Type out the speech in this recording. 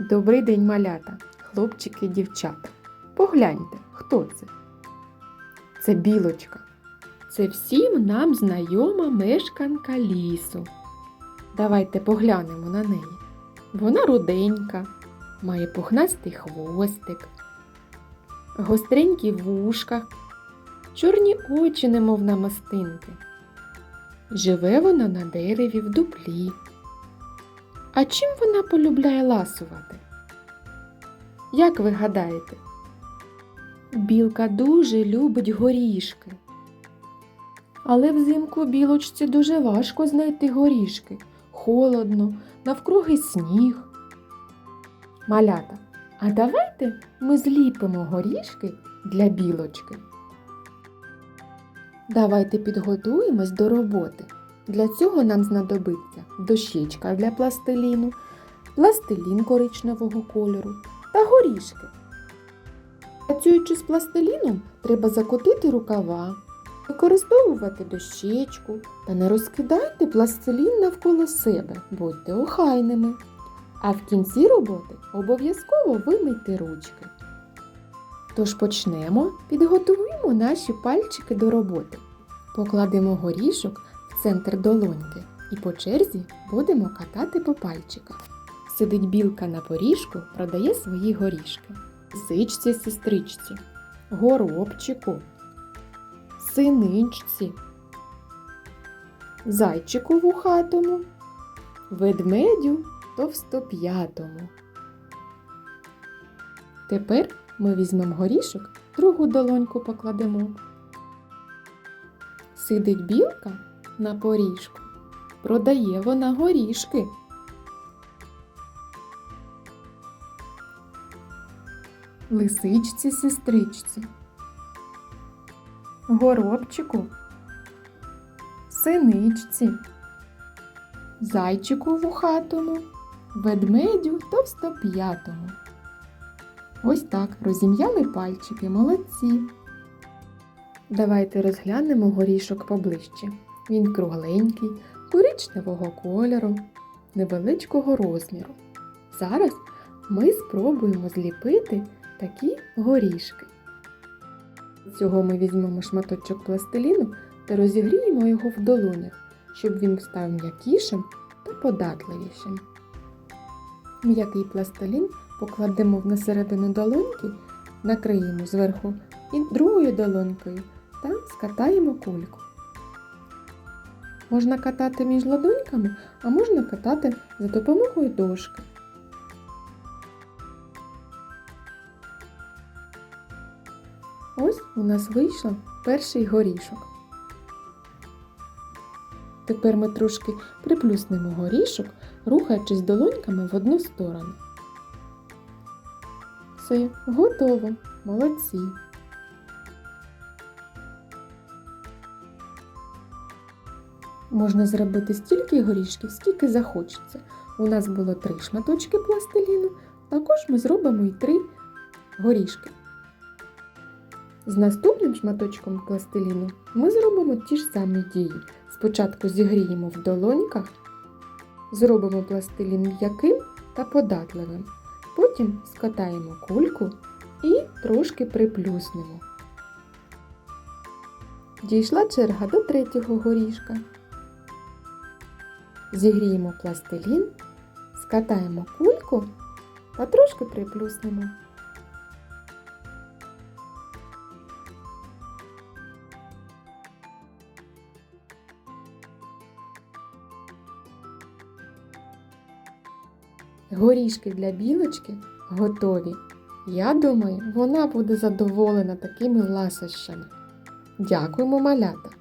Добрий день, малята, хлопчики дівчата. Погляньте, хто це? Це білочка. Це всім нам знайома мешканка лісу. Давайте поглянемо на неї. Вона руденька, має пухнастий хвостик, гостренькі вушка, чорні очі, немов намистинки. Живе вона на дереві в дуплі. А чим вона полюбляє ласувати? Як ви гадаєте? Білка дуже любить горішки. Але взимку білочці дуже важко знайти горішки. Холодно, навкруги сніг. Малята, а давайте ми зліпимо горішки для білочки. Давайте підготуємось до роботи. Для цього нам знадобиться дощечка для пластиліну, пластилін коричневого кольору та горішки. Працюючи з пластиліном, треба закотити рукава, використовувати дощечку та не розкидайте пластилін навколо себе, будьте охайними. А в кінці роботи обов'язково вимийте ручки. Тож почнемо, підготуємо наші пальчики до роботи. Покладемо горішок центр долоньки і по черзі будемо катати по пальчиках. Сидить білка на поріжку, продає свої горішки. Сичці сестричці, горобчику, синичці, зайчику вухатому, ведмедю товстоп'ятому. Тепер ми візьмемо горішок, другу долоньку покладемо. Сидить білка на поріжку, продає вона горішки. Лисичці сестричці, горобчику, синичці, зайчику вухатому, ведмедю товстоп'ятому. Ось так розім'яли пальчики, молодці. Давайте розглянемо горішок поближче. Він кругленький, коричневого кольору, невеличкого розміру. Зараз ми спробуємо зліпити такі горішки. З цього ми візьмемо шматочок пластиліну та розігріємо його в долонях, щоб він став м'якішим та податливішим. М'який пластилін покладемо на середину долоньки, накриємо зверху і другою долонькою та скатаємо кульку. Можна катати між ладоньками, а можна катати за допомогою дошки. Ось у нас вийшов перший горішок. Тепер ми трошки приплюснемо горішок, рухаючись долоньками в одну сторону. Все, готово. Молодці. Можна зробити стільки горішків, скільки захочеться. У нас було три шматочки пластиліну, також ми зробимо і три горішки. З наступним шматочком пластиліну ми зробимо ті ж самі дії. Спочатку зігріємо в долоньках, зробимо пластилін м'яким та податливим. Потім скатаємо кульку і трошки приплюснемо. Дійшла черга до третього горішка. Зігріємо пластилін, скатаємо кульку та трошки приплюснемо. Горішки для білочки готові. Я думаю, вона буде задоволена такими ласощами. Дякуємо, малята!